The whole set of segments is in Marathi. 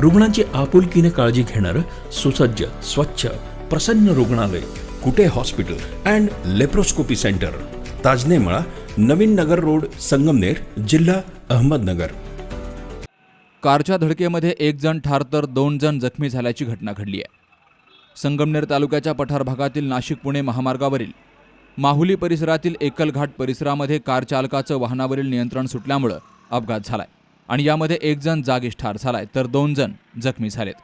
रुग्णांची आपुलकीने काळजी घेणारं सुसज्ज स्वच्छ प्रसन्न रुग्णालय Kute hospital and laparoscopy centre. Tajnemala Naveen Nagar road Sangamner जिल्हा अहमदनगर. कारच्या धडकेमध्ये एक जण ठार तर दोन जण जखमी झाल्याची घटना घडली आहे. संगमनेर तालुक्याच्या पठार भागातील नाशिक पुणे महामार्गावरील माहुली परिसरातील एकलघाट परिसरामध्ये कार चालकाचं वाहनावरील नियंत्रण सुटल्यामुळं अपघात झालाय. आणि यामध्ये एक जण जागीच ठार झालाय तर दोन जण जखमी झालेत.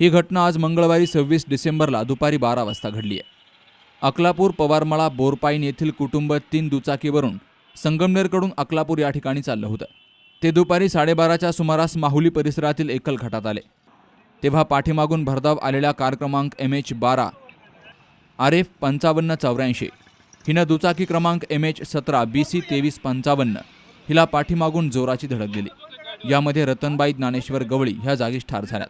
ही घटना आज मंगळवारी सव्वीस डिसेंबरला दुपारी बारा वाजता घडली आहे अकलापूर पवारमळा बोरपाईन येथील कुटुंब तीन दुचाकीवरून संगमनेरकडून अकलापूर या ठिकाणी चाललं होतं. ते दुपारी साडेबाराच्या सुमारास माहुली परिसरातील एकल घाटात आले. तेव्हा पाठीमागून भरधाव आलेल्या कार क्रमांक एम एच बारा आर एफ पंचावन्न चौऱ्याऐंशी हिनं दुचाकी क्रमांक एम एच सतरा बी सी तेवीस पंचावन्न हिला पाठीमागून जोराची धडक दिली. यामध्ये रतनबाई ज्ञानेश्वर गवळी ह्या जागीच ठार झाल्या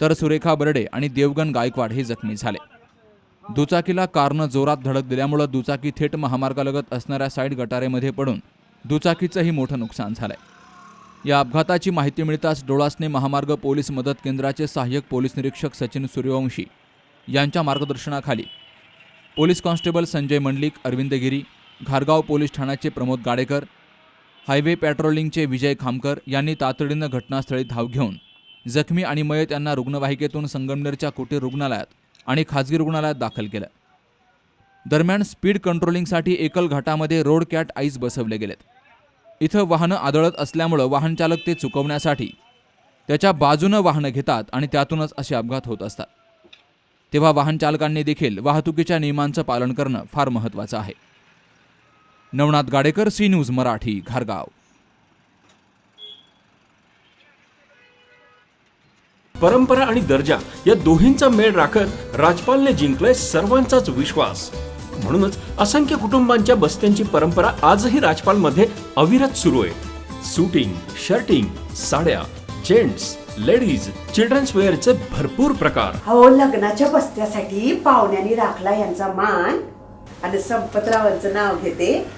तर सुरेखा बर्डे आणि देवगण गायकवाड हे जखमी झाले. दुचाकीला कारनं जोरात धडक दिल्यामुळं दुचाकी थेट महामार्गालगत असणाऱ्या साईड गटारेमध्ये पडून दुचाकीचंही मोठं नुकसान झालंय. या अपघाताची माहिती मिळताच डोळासने महामार्ग पोलीस मदत केंद्राचे सहाय्यक पोलीस निरीक्षक सचिन सूर्यवंशी यांच्या मार्गदर्शनाखाली पोलीस कॉन्स्टेबल संजय मंडलिक अरविंद गिरी घारगाव पोलीस ठाण्याचे प्रमोद गाडेकर हायवे पॅट्रोलिंगचे विजय खामकर यांनी तातडीनं घटनास्थळी धाव घेऊन जखमी आणि मयत यांना रुग्णवाहिकेतून संगमनेरच्या कुटीर रुग्णालयात आणि खाजगी रुग्णालयात दाखल केलं. दरम्यान स्पीड कंट्रोलिंगसाठी एकल घाटामध्ये रोड कॅट आईस बसवले गेलेत. इथं वाहनं आदळत असल्यामुळं वाहनचालक ते चुकवण्यासाठी त्याच्या बाजूनं वाहनं घेतात आणि त्यातूनच असे अपघात होत असतात. तेव्हा वाहनचालकांनी देखील वाहतुकीच्या नियमांचं पालन करणं फार महत्त्वाचं आहे. नवनाथ गाडेकर सी न्यूज मराठी घारगाव. परंपरा आणि दर्जा या दोन्हींचा मेळ राखत राजपालने जिंकलाय सर्वांचाच विश्वास. म्हणूनच असंख्य कुटुंबांच्या बस्त्यांची परंपरा आजही राजपालमध्ये अविरत सुरू आहे. सुटिंग शर्टिंग साड्या जेंट्स लेडीज चिल्ड्रन्स वेअरचे भरपूर प्रकार. हो लग्नाच्या बस्त्यासाठी पाहुण्यांनी राखला यांचा मान. आणि संपतरावांचं नाव घेते